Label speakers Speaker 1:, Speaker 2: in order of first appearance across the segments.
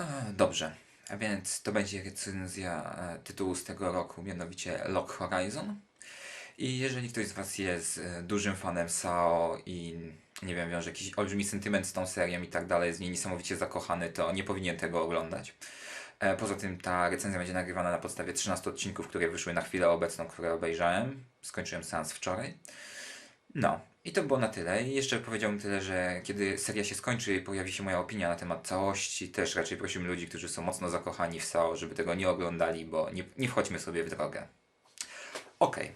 Speaker 1: E, Dobrze, a więc to będzie recenzja e, tytułu z tego roku, mianowicie Lock Horizon. I jeżeli ktoś z Was jest e, dużym fanem SAO i nie wiem, wiąże jakiś olbrzymi sentyment z tą serią i tak dalej, jest w niej niesamowicie zakochany, to nie powinien tego oglądać. Poza tym ta recenzja będzie nagrywana na podstawie 13 odcinków, które wyszły na chwilę obecną, które obejrzałem. Skończyłem seans wczoraj. No, i to było na tyle. I jeszcze powiedziałbym tyle, że kiedy seria się skończy pojawi się moja opinia na temat całości, też raczej prosimy ludzi, którzy są mocno zakochani w SAO, żeby tego nie oglądali, bo nie, nie wchodźmy sobie w drogę. Okej,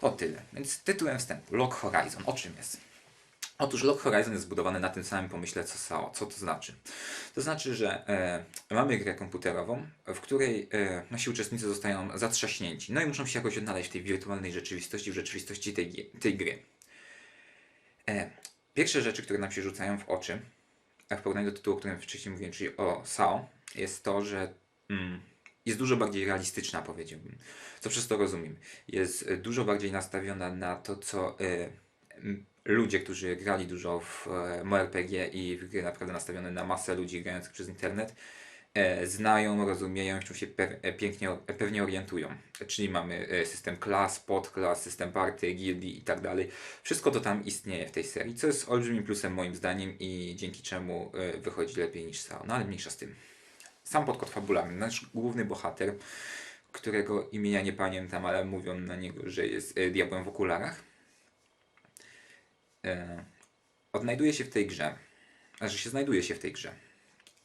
Speaker 1: to tyle. Więc tytułem wstępu. Lock Horizon. O czym jest? Otóż Lock Horizon jest zbudowany na tym samym pomyśle co SAO. Co to znaczy? To znaczy, że e, mamy grę komputerową, w której e, nasi uczestnicy zostają zatrzaśnięci. No i muszą się jakoś odnaleźć w tej wirtualnej rzeczywistości, w rzeczywistości tej, tej gry. E, pierwsze rzeczy, które nam się rzucają w oczy, w porównaniu do tytułu, o którym wcześniej mówiłem, czyli o SAO, jest to, że mm, jest dużo bardziej realistyczna, powiedziałbym. Co przez to rozumiem? Jest e, dużo bardziej nastawiona na to, co m, ludzie, którzy grali dużo w MMORPG i w gry naprawdę nastawione na masę ludzi grających przez internet, znają, rozumieją, czym się e, pięknie, e, pewnie orientują. Czyli mamy e, system klas, podklas, system party, gildii i tak dalej. Wszystko to tam istnieje w tej serii, co jest olbrzymim plusem moim zdaniem i dzięki czemu e, wychodzi lepiej niż SAO. No ale mniejsza z tym. Sam podkład fabularny. Nasz główny bohater, którego imienia nie pamiętam, ale mówią na niego, że jest e, diabłem w okularach, e, odnajduje się w tej grze. Znaczy się znajduje się w tej grze.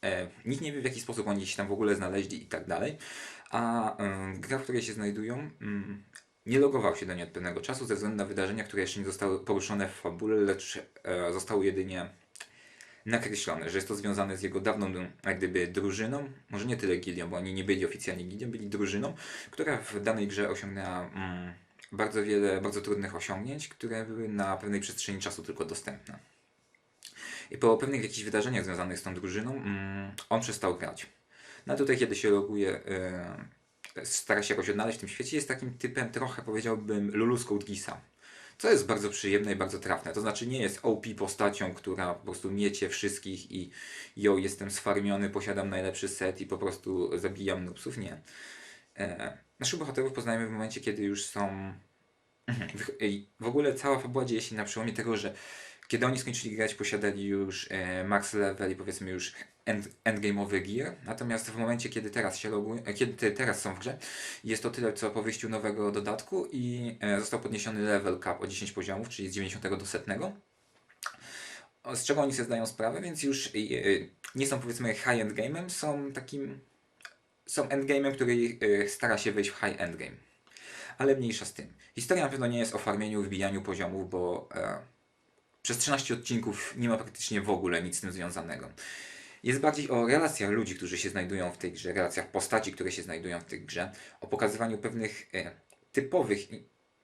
Speaker 1: E, nikt nie wie w jaki sposób oni się tam w ogóle znaleźli i tak dalej, a gra, w której się znajdują, mm, nie logował się do niej od pewnego czasu ze względu na wydarzenia, które jeszcze nie zostały poruszone w fabule, lecz e, zostały jedynie nakreślone, że jest to związane z jego dawną jak gdyby drużyną, może nie tyle gildią, bo oni nie byli oficjalnie gildią, byli drużyną, która w danej grze osiągnęła mm, bardzo wiele, bardzo trudnych osiągnięć, które były na pewnej przestrzeni czasu tylko dostępne. I po pewnych jakichś wydarzeniach związanych z tą drużyną, mm, on przestał grać. No tutaj, kiedy się loguje, yy, stara się jakoś odnaleźć w tym świecie, jest takim typem trochę, powiedziałbym, Lulu z Code Geassa. Co jest bardzo przyjemne i bardzo trafne. To znaczy nie jest OP postacią, która po prostu miecie wszystkich i yo, jestem sfarmiony, posiadam najlepszy set i po prostu zabijam nupsów. Nie. E, naszych bohaterów poznajemy w momencie, kiedy już są... W ogóle cała fabuła dzieje się na przełomie tego, że kiedy oni skończyli grać, posiadali już e, max level i powiedzmy już end, endgame'owy gear. Natomiast w momencie, kiedy teraz się logują, e, kiedy te- teraz są w grze, jest to tyle, co po wyjściu nowego dodatku i e, został podniesiony level cap o 10 poziomów, czyli z 90 do 100. Z czego oni sobie zdają sprawę, więc już e, nie są powiedzmy high-end game'em, są takim są endgame'em, który e, stara się wejść w high endgame. Ale mniejsza z tym. Historia na pewno nie jest o farmieniu, wbijaniu poziomów, bo przez 13 odcinków nie ma praktycznie w ogóle nic z tym związanego. Jest bardziej o relacjach ludzi, którzy się znajdują w tej grze, relacjach postaci, które się znajdują w tej grze, o pokazywaniu pewnych e, typowych,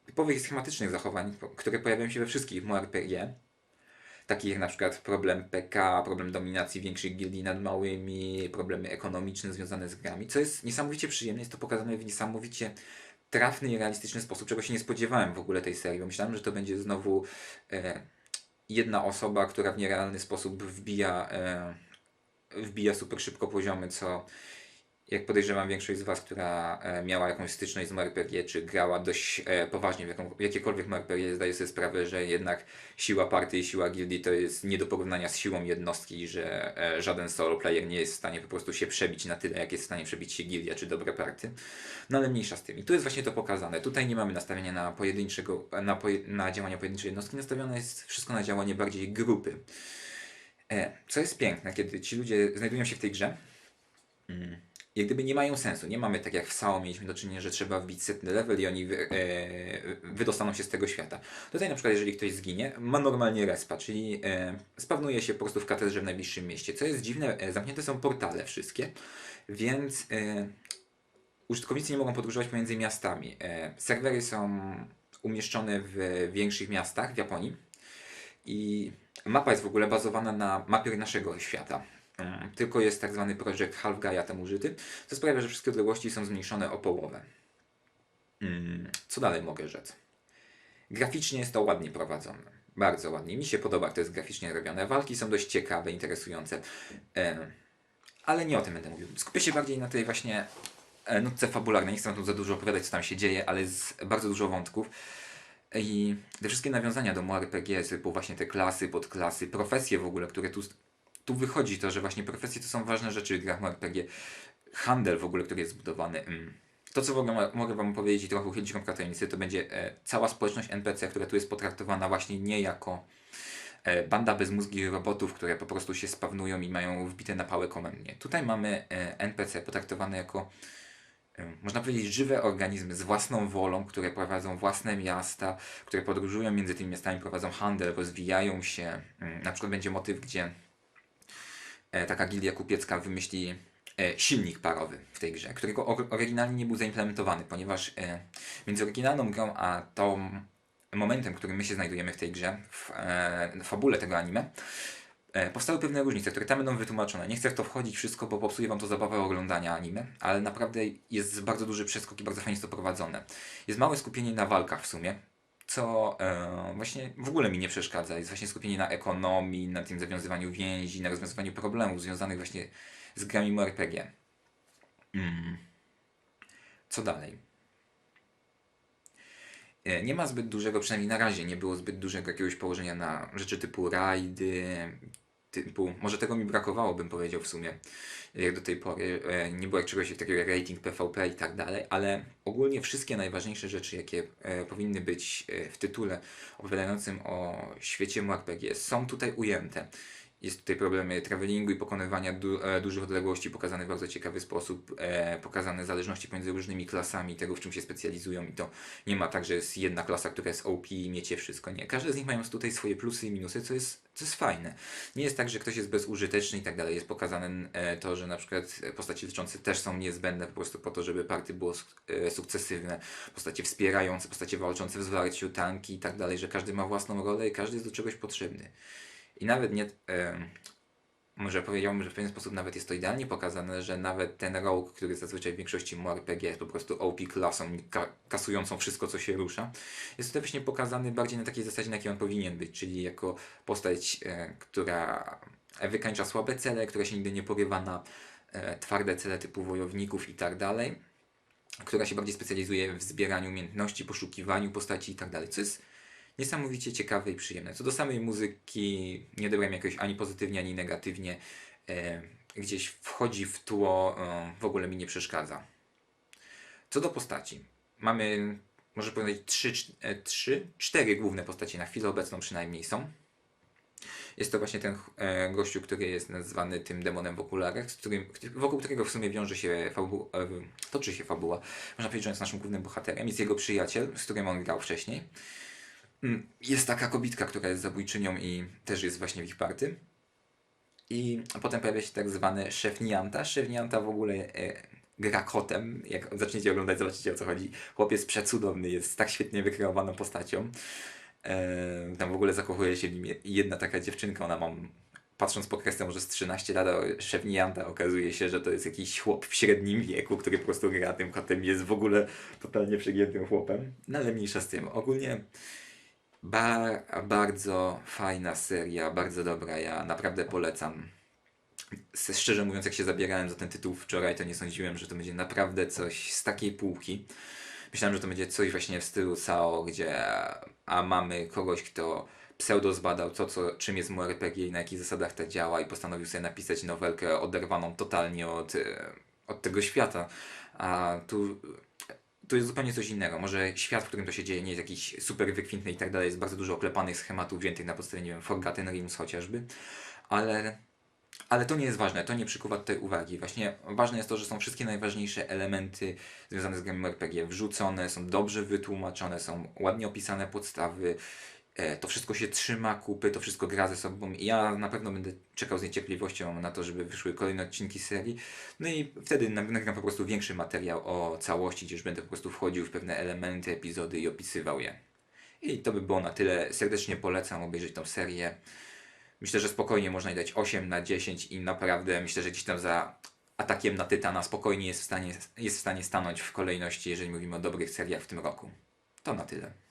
Speaker 1: typowych schematycznych zachowań, które pojawiają się we wszystkich MMORPG. Takich jak na przykład problem PK, problem dominacji większych gildii nad małymi, problemy ekonomiczne związane z grami, co jest niesamowicie przyjemne, jest to pokazane w niesamowicie trafny i realistyczny sposób, czego się nie spodziewałem w ogóle tej serii, myślałem, że to będzie znowu e, jedna osoba, która w nierealny sposób wbija, e, wbija super szybko poziomy, co jak podejrzewam większość z Was, która e, miała jakąś styczność z MRPG, czy grała dość e, poważnie w, jaką, jakiekolwiek MRPG, zdaje sobie sprawę, że jednak siła party i siła gildii to jest nie do porównania z siłą jednostki, że e, żaden solo player nie jest w stanie po prostu się przebić na tyle, jak jest w stanie przebić się gildia czy dobre party. No ale mniejsza z tym. I tu jest właśnie to pokazane. Tutaj nie mamy nastawienia na pojedynczego, na, poje, na działania pojedynczej jednostki, nastawione jest wszystko na działanie bardziej grupy. Co jest piękne, kiedy ci ludzie znajdują się w tej grze, mm, jak gdyby nie mają sensu. Nie mamy tak jak w SAO mieliśmy do czynienia, że trzeba wbić setny level i oni wy, e, wydostaną się z tego świata. Tutaj na przykład jeżeli ktoś zginie, ma normalnie respa, czyli e, spawnuje się po prostu w katedrze w najbliższym mieście. Co jest dziwne, e, zamknięte są portale wszystkie, więc e, użytkownicy nie mogą podróżować pomiędzy miastami. E, serwery są umieszczone w większych miastach w Japonii i mapa jest w ogóle bazowana na mapie naszego świata. Mm, Tylko jest tak zwany projekt Half Gaia tam użyty, co sprawia, że wszystkie odległości są zmniejszone o połowę. Mm, Co dalej mogę rzec? Graficznie jest to ładnie prowadzone. Bardzo ładnie. Mi się podoba, jak to jest graficznie robione. Walki są dość ciekawe, interesujące. Ale nie o tym będę mówił. Skupię się bardziej na tej właśnie e, nutce fabularnej. Nie chcę tu za dużo opowiadać, co tam się dzieje, ale jest bardzo dużo wątków. I te wszystkie nawiązania do RPG, typu właśnie te klasy, podklasy, profesje w ogóle, które tu, tu wychodzi to, że właśnie profesje to są ważne rzeczy w grach RPG. Handel w ogóle, który jest zbudowany. mm. To, co w ogóle mo- mogę Wam powiedzieć i trochę uchylić rąbka tajemnicy, to będzie e, cała społeczność NPC, która tu jest potraktowana właśnie nie jako e, banda bezmózgich robotów, które po prostu się spawnują i mają wbite na pałę komendnie. Tutaj mamy e, NPC potraktowane jako e, można powiedzieć, żywe organizmy z własną wolą, które prowadzą własne miasta, które podróżują między tymi miastami, prowadzą handel, rozwijają się. Mm, Na przykład będzie motyw, gdzie taka gildia kupiecka wymyśli e, silnik parowy w tej grze, którego or- oryginalnie nie był zaimplementowany, ponieważ e, między oryginalną grą a tą momentem, w którym my się znajdujemy w tej grze, w e, fabule tego anime, e, powstały pewne różnice, które tam będą wytłumaczone. Nie chcę w to wchodzić wszystko, bo popsuje wam to zabawę oglądania anime, ale naprawdę jest bardzo duży przeskok i bardzo fajnie jest to prowadzone. Jest małe skupienie na walkach w sumie, co e, właśnie w ogóle mi nie przeszkadza. Jest właśnie skupienie na ekonomii, na tym zawiązywaniu więzi, na rozwiązywaniu problemów związanych właśnie z grami RPG. Mm. Co dalej? E, Nie ma zbyt dużego, przynajmniej na razie, nie było zbyt dużego jakiegoś położenia na rzeczy typu rajdy, typu, może tego mi brakowało, bym powiedział w sumie, jak do tej pory. E, Nie było czegoś takiego jak rating PvP i tak dalej, ale ogólnie wszystkie najważniejsze rzeczy, jakie e, powinny być e, w tytule opowiadającym o świecie RPG, są tutaj ujęte. Jest tutaj problemy travelingu i pokonywania du e, dużych odległości pokazane w bardzo ciekawy sposób, e, pokazane zależności pomiędzy różnymi klasami, tego w czym się specjalizują i to nie ma tak, że jest jedna klasa, która jest OP i miecie wszystko, nie. Każdy z nich mają tutaj swoje plusy i minusy, co jest, co jest fajne. Nie jest tak, że ktoś jest bezużyteczny i tak dalej. Jest pokazane e, to, że na przykład postacie leczące też są niezbędne po prostu po to, żeby party było e, sukcesywne, postacie wspierające, postacie walczące w zwarciu, tanki i tak dalej, że każdy ma własną rolę i każdy jest do czegoś potrzebny. I nawet nie. może powiedziałbym, że w pewien sposób nawet jest to idealnie pokazane, że nawet ten rogue, który zazwyczaj w większości RPG jest po prostu OP klasą, ka kasującą wszystko, co się rusza, jest tutaj właśnie pokazany bardziej na takiej zasadzie, na jakiej on powinien być, czyli jako postać, e, która wykańcza słabe cele, która się nigdy nie porywa na e, twarde cele typu wojowników i tak dalej, która się bardziej specjalizuje w zbieraniu umiejętności, poszukiwaniu postaci i tak dalej, co jest niesamowicie ciekawe i przyjemne. Co do samej muzyki, nie dobrałem jakoś ani pozytywnie, ani negatywnie. E, gdzieś wchodzi w tło, e, w ogóle mi nie przeszkadza. Co do postaci, mamy, może powiedzieć, trzy, e, trzy, cztery główne postacie na chwilę obecną przynajmniej są. Jest to właśnie ten e, gościu, który jest nazwany tym demonem w okularach, z którym, wokół którego w sumie wiąże się fabu, e, toczy się fabuła. Można powiedzieć, że on jest naszym głównym bohaterem. Jest jego przyjaciel, z którym on grał wcześniej. Mm, Jest taka kobitka, która jest zabójczynią i też jest właśnie w ich party. I potem pojawia się tak zwany szef Nianta. Szef Nianta w ogóle e, gra kotem. Jak zaczniecie oglądać, zobaczycie o co chodzi. Chłopiec przecudowny, jest tak świetnie wykreowaną postacią. E, tam w ogóle zakochuje się w nim jedna taka dziewczynka, ona ma, patrząc po kwestię, może z 13 lat, szef Nianta okazuje się, że to jest jakiś chłop w średnim wieku, który po prostu gra tym kotem jest w ogóle totalnie przegiętym chłopem. No ale mniejsza z tym. Ogólnie Ba bardzo fajna seria, bardzo dobra. Ja naprawdę polecam. Szczerze mówiąc, jak się zabierałem za ten tytuł wczoraj, to nie sądziłem, że to będzie naprawdę coś z takiej półki. Myślałem, że to będzie coś właśnie w stylu SAO, gdzie a mamy kogoś, kto pseudo zbadał to, co, czym jest mu RPG i na jakich zasadach to działa i postanowił sobie napisać nowelkę oderwaną totalnie od, e, od tego świata. A tu tu jest zupełnie coś innego. Może świat, w którym to się dzieje, nie jest jakiś super wykwintny i tak dalej. Jest bardzo dużo oklepanych schematów wziętych na podstawie, nie wiem, Forgotten Realms chociażby. Ale, ale to nie jest ważne. To nie przykuwa tutaj uwagi. Właśnie ważne jest to, że są wszystkie najważniejsze elementy związane z grami RPG wrzucone, są dobrze wytłumaczone, są ładnie opisane podstawy. E, To wszystko się trzyma kupy, to wszystko gra ze sobą i ja na pewno będę czekał z niecierpliwością na to, żeby wyszły kolejne odcinki serii. No i wtedy na- nagram po prostu większy materiał o całości, gdzie już będę po prostu wchodził w pewne elementy, epizody i opisywał je. I to by było na tyle. Serdecznie polecam obejrzeć tą serię. Myślę, że spokojnie można jej dać 8 na 10 i naprawdę myślę, że gdzieś tam za atakiem na Tytana spokojnie jest w stanie, jest w stanie stanąć w kolejności, jeżeli mówimy o dobrych seriach w tym roku. To na tyle.